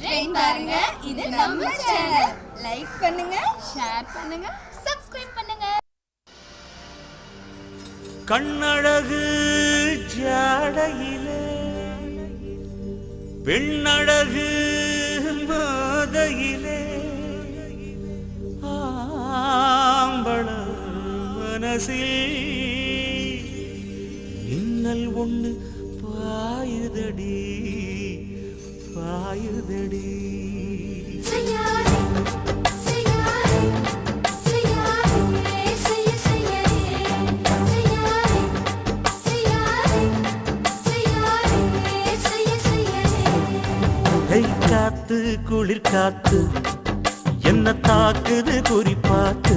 Train பாருங்க. இது நம்ம சேனல் லைக் பண்ணுங்க ஷேர் பண்ணுங்க சப்ஸ்கிரைப் பண்ணுங்க. கண்ணழகு ஜாடையிலே பெண்ணழகு மாதையிலே ஆம்பள மனசில் மின்னல் ஒன்று பாயுதடி. பாயுதடி. காத்து குளிர் காத்து என்ன தாக்குது குறிப்பாத்து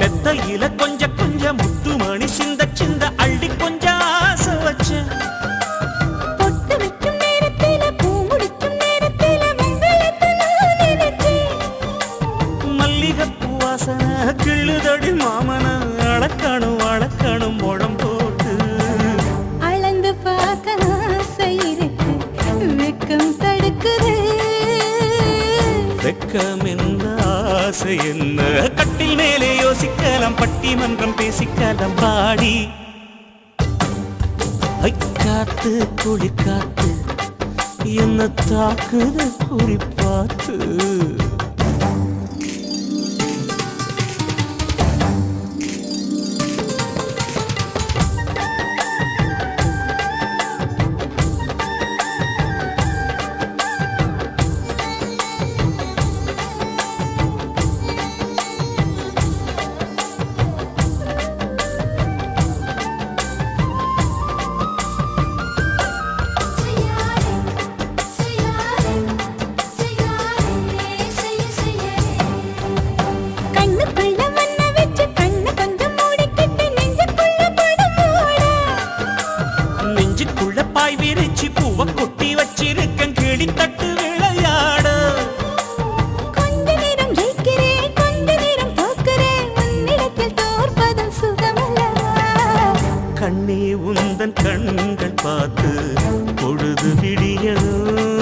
மெத்தையில கொஞ்ச கொஞ்ச முத்துமணி சிந்த சிந்த அள்ளி கொஞ்சம் ஆசை நினைச்சேன். மல்லிகைப்பூ வாசனை கிள்ளுதடி மாமன அளக்கணும் அளக்கணும் முழம் போட்டு. அளந்து பார்க்க ஆசை இருக்கு வெக்கம் தடுக்குது. வெக்கம் என்ன ஆசை என்ன? யோசிக்கலாம் பட்டிமன்றம் பேசிக்கலாம் பாடி. ஐ காத்து குளிர் என்ன தாக்குது குறிப்பாத்து பூவ கொட்டி வச்சிருக்கேன் கிளி தட்டு விளையாட. கொஞ்ச நேரம் ஜெயிக்கிறேன் கொஞ்ச நேரம் தோக்கிறேன் உன்னிடத்தில் தோற்பதும் சுகமல்லவா? கண்ணே உந்தன் கண்கள் பார்த்து பொழுது விடியணும்